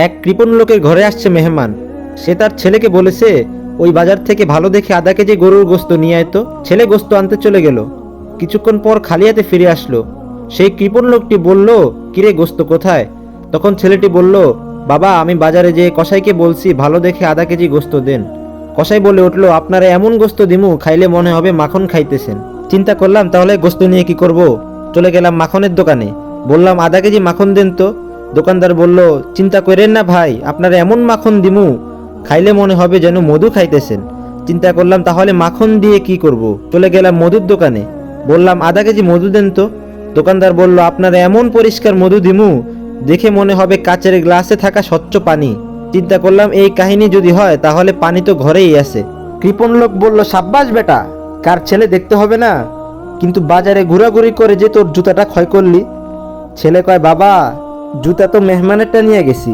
এক কৃপণ লোকের ঘরে আসছে মেহমান। সে তার ছেলেকে বলেছে, ওই বাজার থেকে ভালো দেখে আধা কেজি গরুর গোস্ত নিয়ে আয় তো। ছেলে গোস্ত আনতে চলে গেল। কিছুক্ষণ পর খালি হাতে ফিরে আসলো। সেই কৃপণ লোকটি বলল, কিরে গোস্ত কোথায়? তখন ছেলেটি বলল, বাবা, আমি বাজারে যেয়ে কসাইকে বলছি, ভালো দেখে আধা কেজি গোস্ত দেন। কসাই বলে উঠল, আপনারা এমন গোস্ত দিমু, খাইলে মনে হবে মাখন খাইতেছেন। চিন্তা করলাম, তাহলে গোস্ত নিয়ে কি করব? চলে গেলাম মাখনের দোকানে। বললাম, আধা কেজি মাখন দেন তো। দোকানদার বলল, চিন্তা করেন না ভাই, আপনারা এমন মাখন দিমু, খাইলে মনে হবে যেন মধু খাইতেছেন। চিন্তা করলাম তাহলে মাখন দিয়ে কি করব? চলে গেলাম মধুর দোকানে। বললাম, আধা কেজি মধু দেন তো। দোকানদার বলল, আপনার এমন পরিষ্কার মধু দিমু, দেখে মনে হবে কাচের গ্লাসে থাকা স্বচ্ছ পানি। চিন্তা করলাম, এই কাহিনী যদি হয়, তাহলে পানি তো ঘরেই আছে। কৃপণ লোক বলল, সাব্বাস বেটা, কার ছেলে দেখতে হবে না? কিন্তু বাজারে ঘোরাঘুরি করে যে তোর জুতাটা ক্ষয় করলি? ছেলে কয়, বাবা জুতা তো মেহমানেরটা নিয়ে গেছি।